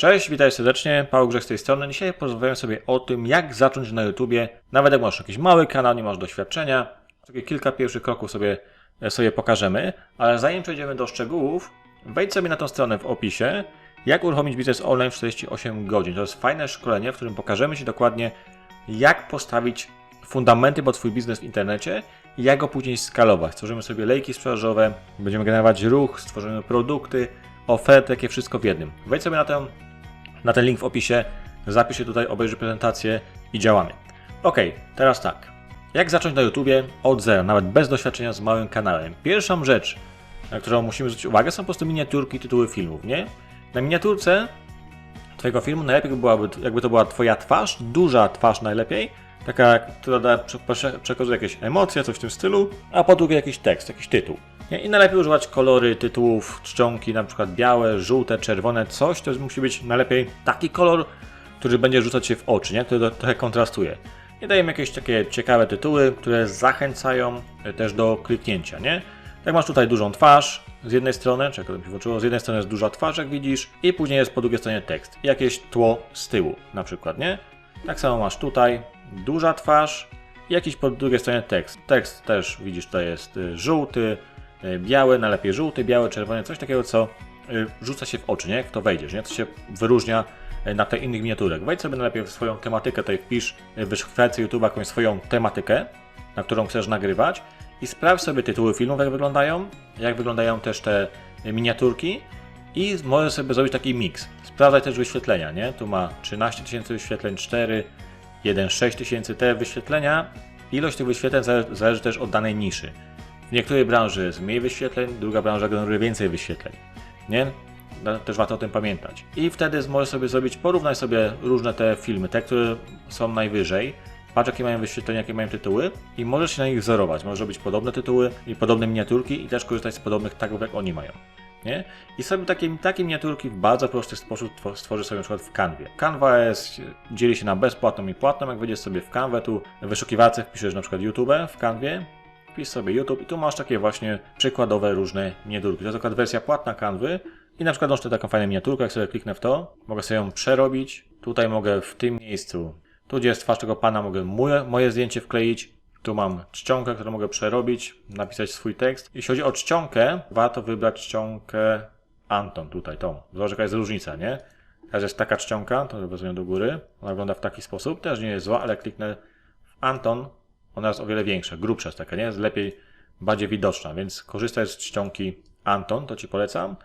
Cześć, witaj serdecznie, Paweł Grzech z tej strony. Dzisiaj porozmawiamy sobie o tym, jak zacząć na YouTubie, nawet jak masz jakiś mały kanał, nie masz doświadczenia. Takie kilka pierwszych kroków sobie, sobie pokażemy, ale zanim przejdziemy do szczegółów, wejdź sobie na tą stronę w opisie, jak uruchomić biznes online w 48 godzin. To jest fajne szkolenie, w którym pokażemy Ci dokładnie, jak postawić fundamenty pod Twój biznes w internecie i jak go później skalować. Stworzymy sobie lejki sprzedażowe, będziemy generować ruch, stworzymy produkty, oferty, takie wszystko w jednym. Wejdź sobie na ten, na ten link w opisie, zapisz się tutaj, obejrzyj prezentację i działamy. Ok, teraz tak. Jak zacząć na YouTubie od zera, nawet bez doświadczenia z małym kanałem? Pierwszą rzecz, na którą musimy zwrócić uwagę, są po prostu miniaturki, tytuły filmów, nie? Na miniaturce Twojego filmu najlepiej by byłaby, jakby to była Twoja twarz, duża twarz najlepiej, taka, która da, prze, prze, przekazuje jakieś emocje, coś w tym stylu, a po drugie jakiś tekst, jakiś tytuł. I najlepiej używać kolory tytułów, czcionki, na przykład białe, żółte, czerwone, coś, to musi być najlepiej taki kolor, który będzie rzucać się w oczy, nie? który trochę kontrastuje. I dajemy jakieś takie ciekawe tytuły, które zachęcają e, też do kliknięcia, nie? Jak masz tutaj dużą twarz z jednej strony, czego mi się włączyło, z jednej strony jest duża twarz, jak widzisz, i później jest po drugiej stronie tekst. I jakieś tło z tyłu, na przykład, nie? Tak samo masz tutaj duża twarz i jakiś po drugiej stronie tekst. Tekst też widzisz, tutaj jest y, żółty, y, biały, najlepiej żółty, biały, czerwony, coś takiego, co y, rzuca się w oczy, nie? Jak to wejdziesz, nie? To się wyróżnia y, na te innych miniaturek. Wejdź sobie najlepiej w swoją tematykę, tutaj wpisz w wyszukiwarce YouTube jakąś swoją tematykę, na którą chcesz nagrywać i sprawdź sobie tytuły filmów, jak wyglądają, jak wyglądają też te miniaturki i możesz sobie zrobić taki miks. Sprawdzaj też wyświetlenia, nie? Tu ma 13 tysięcy wyświetleń, 4, 1, 6 tysięcy. Te wyświetlenia, ilość tych wyświetleń zależy też od danej niszy. W niektórej branży jest mniej wyświetleń, druga branża generuje więcej wyświetleń, nie? No, Też warto o tym pamiętać. I wtedy możesz sobie zrobić, porównaj sobie różne te filmy, te, które są najwyżej, Patrz jakie mają wyświetlenia, jakie mają tytuły i możesz się na nich wzorować. Możesz robić podobne tytuły i podobne miniaturki i też korzystać z podobnych tagów jak oni mają. Nie? I sobie takie, takie miniaturki w bardzo prosty sposób two- stworzysz sobie na przykład w Canwie. Canva jest, dzieli się na bezpłatną i płatną. Jak wejdziesz sobie w Canwę, tu w wyszukiwarce wpiszesz na przykład YouTube w Canwie, wpisz sobie YouTube i tu masz takie właśnie przykładowe różne miniaturki. To jest akurat wersja płatna Canwy i na przykład tu taką fajną miniaturkę, jak sobie kliknę w to, mogę sobie ją przerobić. Tutaj mogę w tym miejscu tu, gdzie jest twarz tego pana, mogę moje, moje zdjęcie wkleić. Tu mam czcionkę, którą mogę przerobić, napisać swój tekst. Jeśli chodzi o czcionkę, warto wybrać czcionkę Anton, tutaj tą. Zobacz, jaka jest różnica, nie? Teraz jest taka czcionka, to wezmę do góry. Ona wygląda w taki sposób, też nie jest zła, ale kliknę w Anton, ona jest o wiele większa, grubsza jest taka, nie? Jest lepiej, bardziej widoczna, więc korzystaj z czcionki Anton, to Ci polecam.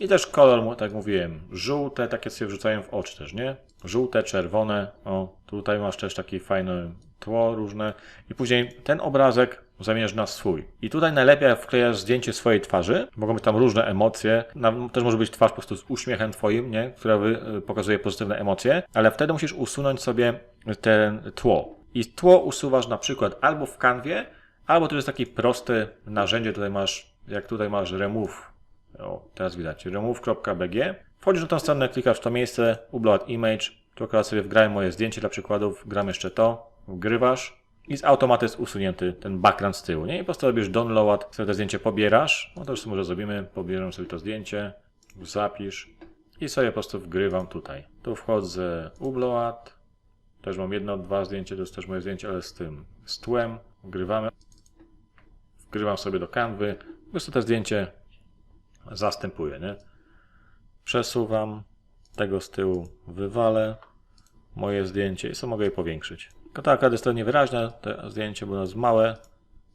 I też kolor, tak mówiłem, żółte, takie sobie wrzucają w oczy też, nie? Żółte, czerwone, o, tutaj masz też takie fajne tło różne. I później ten obrazek zamieniasz na swój. I tutaj najlepiej wklejasz zdjęcie swojej twarzy, mogą być tam różne emocje, też może być twarz po prostu z uśmiechem twoim, nie? Która y, pokazuje pozytywne emocje, ale wtedy musisz usunąć sobie ten tło. I tło usuwasz na przykład albo w kanwie, albo to jest takie proste narzędzie, tutaj masz, jak tutaj masz remove o, teraz widać. remove.bg. Wchodzisz na tą stronę, klikasz w to miejsce, upload image. Tu akurat sobie wgrałem moje zdjęcie dla przykładów, gram jeszcze to, wgrywasz i z automatu jest usunięty ten background z tyłu, nie? I po prostu robisz download, sobie to zdjęcie pobierasz. No to już może zrobimy, pobieram sobie to zdjęcie, zapisz i sobie po prostu wgrywam tutaj. Tu wchodzę upload, też mam jedno, dwa zdjęcia, to jest też moje zdjęcie, ale z tym, z tłem. Wgrywam sobie do kanwy, po prostu to zdjęcie zastępuję, nie? Przesuwam tego z tyłu, wywalę moje zdjęcie i co mogę je powiększyć. Tylko tak, jest to niewyraźne, to zdjęcie, bo ono jest małe,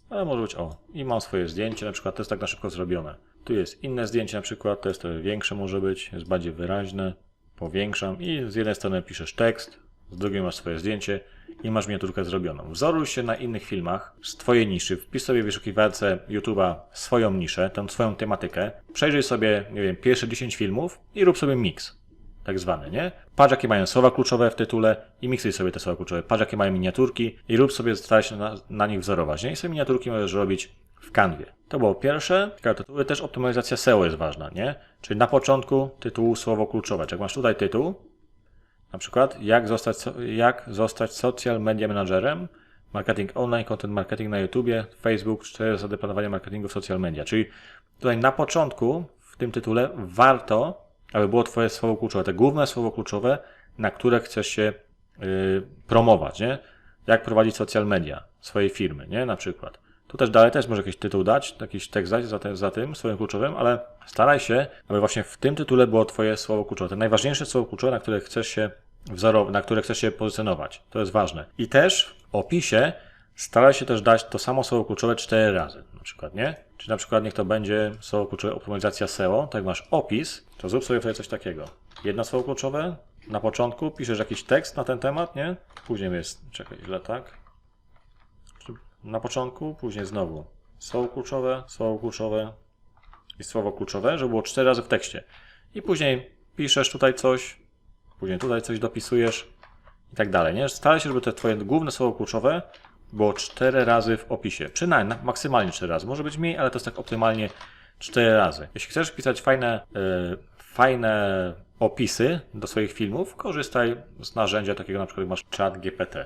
ale może być o. I mam swoje zdjęcie, na przykład to jest tak na szybko zrobione. Tu jest inne zdjęcie, na przykład to jest trochę większe może być, jest bardziej wyraźne. Powiększam i z jednej strony piszesz tekst, z drugiej masz swoje zdjęcie i masz miniaturkę zrobioną. Wzoruj się na innych filmach z Twojej niszy, wpisz sobie w wyszukiwarce YouTube'a swoją niszę, tę swoją tematykę, przejrzyj sobie, nie wiem, pierwsze 10 filmów i rób sobie mix, tak zwany, nie? Patrz jakie mają słowa kluczowe w tytule i miksuj sobie te słowa kluczowe. Patrz jakie mają miniaturki i rób sobie, staraj się na, na nich wzorować, nie? I sobie miniaturki możesz robić w kanwie. To było pierwsze. Tytuły, też optymalizacja SEO jest ważna, nie? Czyli na początku tytułu słowo kluczowe. Jak masz tutaj tytuł, na przykład, jak zostać, jak zostać social media managerem, marketing online, content marketing na YouTubie, Facebook, cztery zasady planowania marketingu w social media. Czyli tutaj na początku, w tym tytule, warto aby było Twoje słowo kluczowe, te główne słowo kluczowe, na które chcesz się yy, promować, nie? Jak prowadzić social media swojej firmy, nie? Na przykład. Tu też dalej też może jakiś tytuł dać, jakiś tekst dać za, za tym swoim kluczowym, ale staraj się, aby właśnie w tym tytule było Twoje słowo kluczowe. Te najważniejsze słowo kluczowe, na które chcesz się wzorować, na które chcesz się pozycjonować. To jest ważne. I też w opisie staraj się też dać to samo słowo kluczowe cztery razy, na przykład, nie? Czyli na przykład niech to będzie słowo kluczowe optymalizacja SEO, tak masz opis, to zrób sobie tutaj coś takiego. Jedno słowo kluczowe, na początku piszesz jakiś tekst na ten temat, nie? Później jest, czekaj, źle tak? Na początku, później znowu słowo kluczowe, słowo kluczowe i słowo kluczowe, żeby było cztery razy w tekście. I później piszesz tutaj coś, później tutaj coś dopisujesz i tak dalej, nie? Staraj się, żeby te twoje główne słowo kluczowe było cztery razy w opisie. Przynajmniej, maksymalnie cztery razy. Może być mniej, ale to jest tak optymalnie cztery razy. Jeśli chcesz pisać fajne, yy, fajne opisy do swoich filmów, korzystaj z narzędzia takiego na przykład jak masz chat GPT.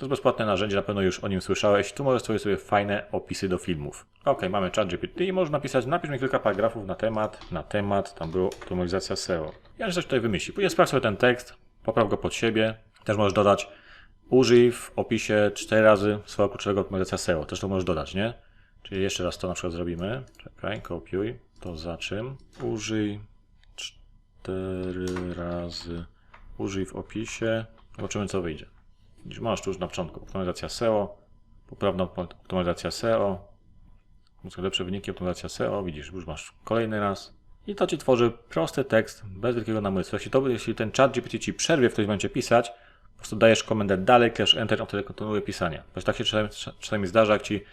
To jest bezpłatne narzędzie, na pewno już o nim słyszałeś. Tu możesz stworzyć sobie fajne opisy do filmów. Ok, mamy chat GPT i możesz napisać, napisz mi kilka paragrafów na temat, na temat, tam było optymalizacja SEO. Ja coś tutaj wymyśli. Później sprawdź sobie ten tekst, popraw go pod siebie. Też możesz dodać, użyj w opisie cztery razy swojego kluczowego optymalizacja SEO. Też to możesz dodać, nie? Czyli jeszcze raz to na przykład zrobimy. Czekaj, kopiuj. To za czym? Użyj cztery razy. Użyj w opisie. Zobaczymy co wyjdzie. Masz tu już na początku optymalizacja SEO, poprawna optymalizacja SEO, uzyskać lepsze wyniki, optymalizacja SEO, widzisz, już masz kolejny raz. I to Ci tworzy prosty tekst, bez wielkiego namysłu. Jeśli, to, jeśli ten chat GPT Ci przerwie w którymś momencie pisać, po prostu dajesz komendę dalej, klesz Enter, on wtedy kontynuuje pisanie. Bo tak się czasami, czasami zdarza, jak Ci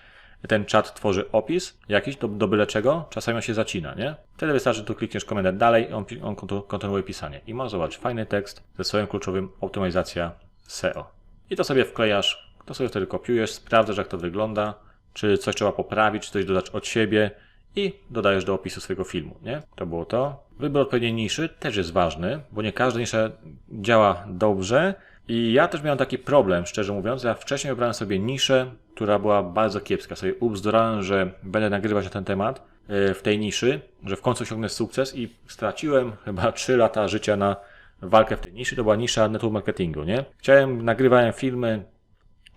ten czat tworzy opis jakiś do, do byle czego, czasami on się zacina, nie? Wtedy wystarczy, że tu klikniesz komendę dalej, on, on kontynuuje pisanie. I masz, zobacz, fajny tekst ze swoim kluczowym optymalizacja SEO. I to sobie wklejasz, to sobie wtedy kopiujesz, sprawdzasz jak to wygląda, czy coś trzeba poprawić, czy coś dodać od siebie i dodajesz do opisu swojego filmu, nie? To było to. Wybór odpowiedniej niszy też jest ważny, bo nie każda nisza działa dobrze i ja też miałem taki problem, szczerze mówiąc. Ja wcześniej wybrałem sobie niszę, która była bardzo kiepska. Sobie ubzdurałem, że będę nagrywać na ten temat e, w tej niszy, że w końcu osiągnę sukces i straciłem chyba 3 lata życia na walkę w tej niszy, to była nisza network marketingu, nie? Chciałem, nagrywałem filmy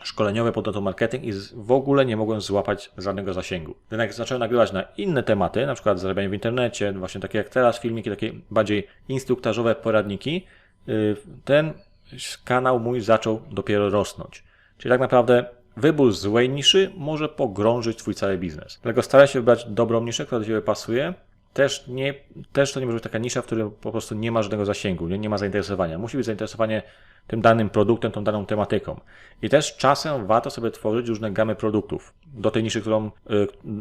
szkoleniowe pod network marketing i w ogóle nie mogłem złapać żadnego zasięgu. Jednak zacząłem nagrywać na inne tematy, na przykład zarabianie w internecie, właśnie takie jak teraz, filmiki, takie bardziej instruktażowe poradniki. Y, ten kanał mój zaczął dopiero rosnąć. Czyli tak naprawdę wybór złej niszy może pogrążyć Twój cały biznes. Dlatego staraj się wybrać dobrą niszę, która do Ciebie pasuje, też, nie, też to nie może być taka nisza, w której po prostu nie ma żadnego zasięgu, nie, nie ma zainteresowania. Musi być zainteresowanie tym danym produktem, tą daną tematyką. I też czasem warto sobie tworzyć różne gamy produktów do tej niszy, którą, y,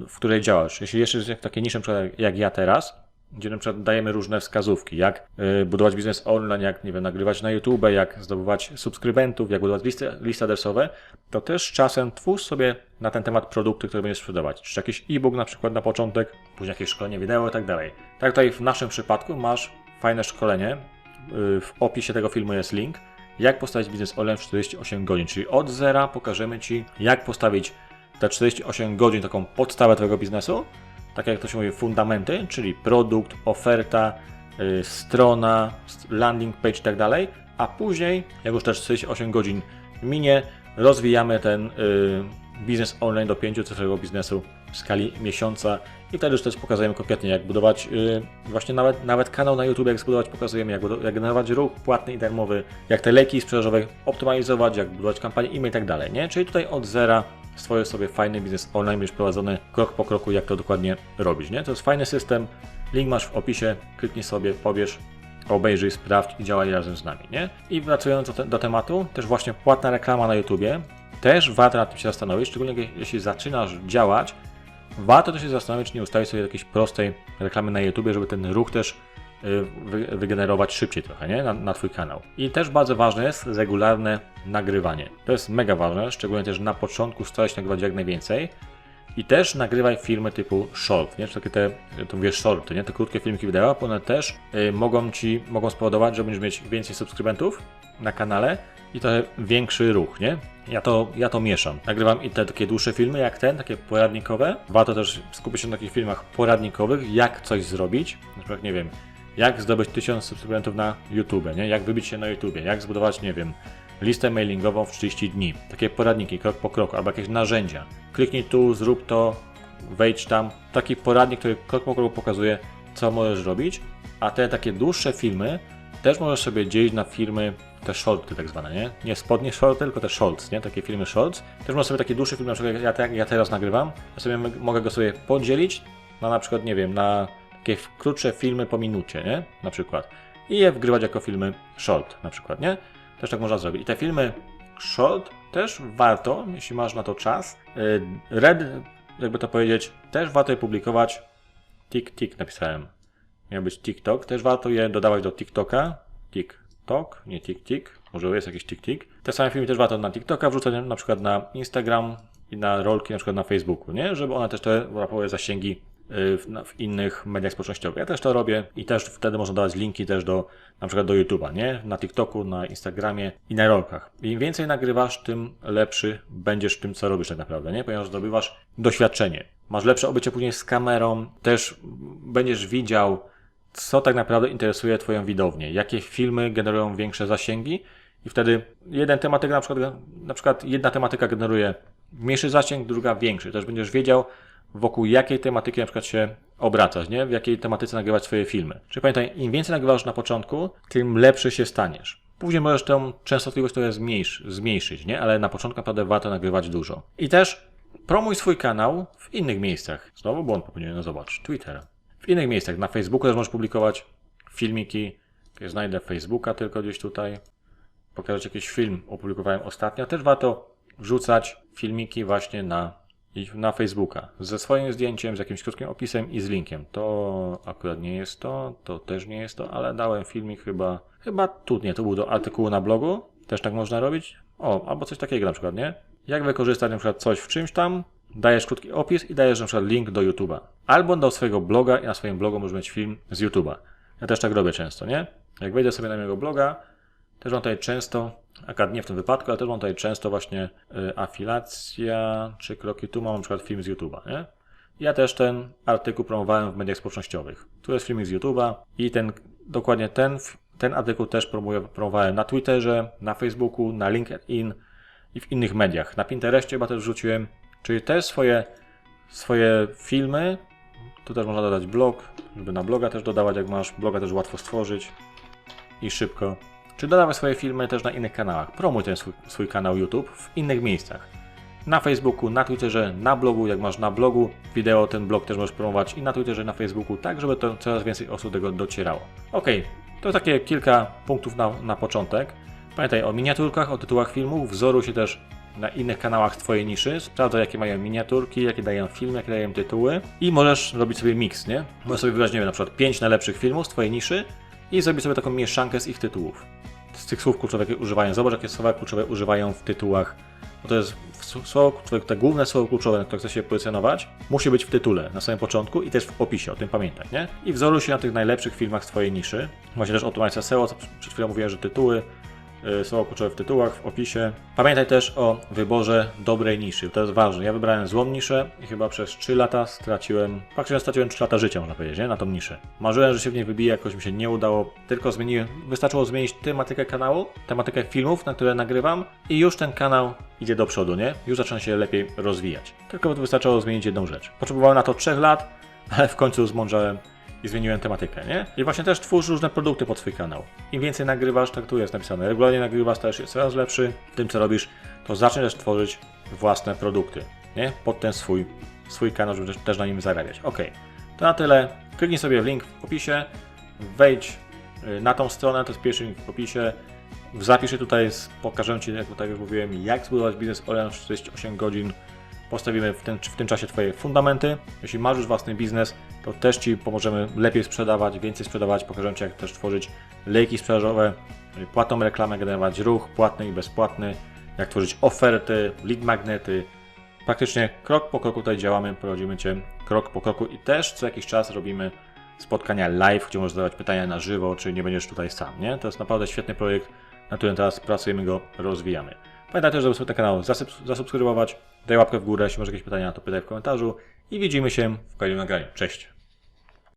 w której działasz. Jeśli jeszcze jest takie nisze, jak ja teraz, gdzie na przykład dajemy różne wskazówki, jak y, budować biznes online, jak nie wiem, nagrywać na YouTube, jak zdobywać subskrybentów, jak budować listy, listy adresowe, to też czasem twórz sobie na ten temat produkty, które będziesz sprzedawać. Czy jakiś e-book na przykład na początek, później jakieś szkolenie wideo i tak dalej. Tak tutaj w naszym przypadku masz fajne szkolenie, y, w opisie tego filmu jest link, jak postawić biznes online w 48 godzin, czyli od zera pokażemy Ci, jak postawić te 48 godzin, taką podstawę Twojego biznesu, tak jak to się mówi, fundamenty, czyli produkt, oferta, yy, strona, landing page i tak dalej, a później, jak już też 48 godzin minie, rozwijamy ten yy, biznes online do 5-cyfrowego biznesu w skali miesiąca i wtedy już też pokazujemy konkretnie, jak budować yy, właśnie nawet, nawet kanał na YouTube, jak zbudować, pokazujemy, jak, jak generować ruch płatny i darmowy, jak te leki sprzedażowe optymalizować, jak budować kampanię e-mail i tak dalej, nie? Czyli tutaj od zera stworzysz sobie fajny biznes online, będziesz prowadzony krok po kroku, jak to dokładnie robić, nie? To jest fajny system, link masz w opisie, kliknij sobie, pobierz, obejrzyj, sprawdź i działaj razem z nami, nie? I wracając do, te, do tematu, też właśnie płatna reklama na YouTubie, też warto nad tym się zastanowić, szczególnie jeśli zaczynasz działać, warto też się zastanowić, czy nie ustawić sobie jakiejś prostej reklamy na YouTube, żeby ten ruch też wygenerować szybciej trochę, nie? Na, na Twój kanał. I też bardzo ważne jest regularne nagrywanie. To jest mega ważne, szczególnie też na początku starać się nagrywać jak najwięcej. I też nagrywaj filmy typu short, nie? Takie te, to mówię shorty, nie? Te krótkie filmiki wideo, one też y, mogą Ci, mogą spowodować, że będziesz mieć więcej subskrybentów na kanale i trochę większy ruch, nie? Ja to, ja to mieszam. Nagrywam i te takie dłuższe filmy jak ten, takie poradnikowe. Warto też skupić się na takich filmach poradnikowych, jak coś zrobić. Na przykład, nie wiem, jak zdobyć 1000 subskrybentów na YouTube, nie? Jak wybić się na YouTube, jak zbudować, nie wiem, listę mailingową w 30 dni. Takie poradniki, krok po kroku, albo jakieś narzędzia. Kliknij tu, zrób to, wejdź tam. Taki poradnik, który krok po kroku pokazuje, co możesz robić. A te takie dłuższe filmy też możesz sobie dzielić na filmy, te shorty tak zwane, nie? Nie spodnie shorty, tylko te shorts, nie? Takie filmy shorts. Też możesz sobie taki dłuższy film, na przykład ja, ja teraz nagrywam, ja sobie mogę go sobie podzielić na na przykład, nie wiem, na takie krótsze filmy po minucie, nie? Na przykład. I je wgrywać jako filmy short, na przykład, nie? Też tak można zrobić. I te filmy short też warto, jeśli masz na to czas. y, Red, jakby to powiedzieć, też warto je publikować. Tik, tik napisałem. Miał być TikTok. Też warto je dodawać do TikToka. TikTok, nie tik, tik. Może jest jakiś tik, tik. Te same filmy też warto na TikToka wrzucać na przykład na Instagram i na rolki na przykład na Facebooku, nie? Żeby one też te zasięgi w, na- w innych mediach społecznościowych. Ja też to robię i też wtedy można dawać linki też do na przykład do YouTube'a, nie? Na TikToku, na Instagramie i na rolkach. Im więcej nagrywasz, tym lepszy będziesz w tym, co robisz tak naprawdę, nie? Ponieważ zdobywasz doświadczenie. Masz lepsze obycie później z kamerą, też będziesz widział, co tak naprawdę interesuje Twoją widownię, jakie filmy generują większe zasięgi i wtedy jeden tematyk, na przykład, na przykład jedna tematyka generuje mniejszy zasięg, druga większy. Też będziesz wiedział, wokół jakiej tematyki na przykład się obracać, nie? W jakiej tematyce nagrywać swoje filmy. Czyli pamiętaj, im więcej nagrywasz na początku, tym lepszy się staniesz. Później możesz tę częstotliwość trochę zmniejsz, zmniejszyć, nie? Ale na początku naprawdę warto nagrywać dużo. I też promuj swój kanał w innych miejscach. Znowu błąd popełniłem, no zobacz, Twitter. W innych miejscach, na Facebooku też możesz publikować filmiki. Ja znajdę Facebooka tylko gdzieś tutaj. Pokażę jakiś film opublikowałem ostatnio. Też warto wrzucać filmiki właśnie na, i na Facebooka. Ze swoim zdjęciem, z jakimś krótkim opisem i z linkiem. To akurat nie jest to, to też nie jest to, ale dałem filmik chyba, chyba tu, nie, to był do artykułu na blogu. Też tak można robić. O, albo coś takiego na przykład, nie? Jak wykorzystać na przykład coś w czymś tam, dajesz krótki opis i dajesz na przykład link do YouTube'a. Albo do swojego bloga i na swoim blogu możesz mieć film z YouTube'a. Ja też tak robię często, nie? Jak wejdę sobie na mojego bloga, też mam tutaj często, akurat nie w tym wypadku, ale też mam tutaj często właśnie y, afilacja, czy kroki tu mam na przykład film z YouTube'a, nie? Ja też ten artykuł promowałem w mediach społecznościowych. Tu jest filmik z YouTube'a i ten, dokładnie ten, ten artykuł też promuję, promowałem na Twitterze, na Facebooku, na LinkedIn i w innych mediach. Na Pinterestie chyba też wrzuciłem, czyli też swoje, swoje filmy. Tu też można dodać blog, żeby na bloga też dodawać, jak masz. Bloga też łatwo stworzyć i szybko. Czy dodawaj swoje filmy też na innych kanałach. Promuj ten swój, swój kanał YouTube w innych miejscach. Na Facebooku, na Twitterze, na blogu. Jak masz na blogu wideo, ten blog też możesz promować i na Twitterze, na Facebooku, tak żeby to coraz więcej osób tego docierało. Ok, to takie kilka punktów na, na początek. Pamiętaj o miniaturkach, o tytułach filmów, wzoruj się też na innych kanałach Twojej niszy, sprawdzaj jakie mają miniaturki, jakie dają filmy, jakie dają tytuły i możesz robić sobie miks, nie? Możesz sobie wybrać, nie wiem, na przykład 5 najlepszych filmów z Twojej niszy i zrobić sobie taką mieszankę z ich tytułów. Z tych słów kluczowych, jakie używają. Zobacz, jakie słowa kluczowe używają w tytułach. Bo to jest słowo kluczowe, te główne słowo kluczowe, na które chce się pozycjonować, musi być w tytule, na samym początku i też w opisie, o tym pamiętaj, nie? I wzoruj się na tych najlepszych filmach z Twojej niszy. Właśnie też automatyzacja SEO, co przed chwilą mówiłem, że tytuły, y, słowo kluczowe w tytułach, w opisie. Pamiętaj też o wyborze dobrej niszy, to jest ważne. Ja wybrałem złą niszę i chyba przez 3 lata straciłem, faktycznie straciłem 3 lata życia, można powiedzieć, nie? na tą niszę. Marzyłem, że się w niej wybiję, jakoś mi się nie udało, tylko zmieniłem, wystarczyło zmienić tematykę kanału, tematykę filmów, na które nagrywam i już ten kanał idzie do przodu, nie? Już zaczyna się lepiej rozwijać. Tylko wystarczyło zmienić jedną rzecz. Potrzebowałem na to 3 lat, ale w końcu zmądrzałem i zmieniłem tematykę, nie? I właśnie też twórz różne produkty pod swój kanał. Im więcej nagrywasz, tak tu jest napisane, regularnie nagrywasz, stajesz się coraz lepszy w tym, co robisz, to zacznij też tworzyć własne produkty, nie? Pod ten swój, swój kanał, żeby też, też na nim zarabiać. Ok, to na tyle. Kliknij sobie w link w opisie, wejdź y, na tą stronę, to jest pierwszy link w opisie. Zapisz się tutaj, pokażę Ci, jak tutaj już mówiłem, jak zbudować biznes online w 48 godzin. Postawimy w, ten, w tym czasie Twoje fundamenty. Jeśli masz już własny biznes, to też Ci pomożemy lepiej sprzedawać, więcej sprzedawać. Pokażę Ci, jak też tworzyć lejki sprzedażowe, płatną reklamę, generować ruch płatny i bezpłatny, jak tworzyć oferty, lead magnety. Praktycznie krok po kroku tutaj działamy, prowadzimy Cię krok po kroku i też co jakiś czas robimy spotkania live, gdzie możesz zadawać pytania na żywo, czy nie będziesz tutaj sam, nie? To jest naprawdę świetny projekt, na którym teraz pracujemy, go rozwijamy. Pamiętaj też, żeby sobie ten kanał zasub- zasubskrybować, daj łapkę w górę, jeśli masz jakieś pytania, to pytaj w komentarzu i widzimy się w kolejnym nagraniu. Cześć!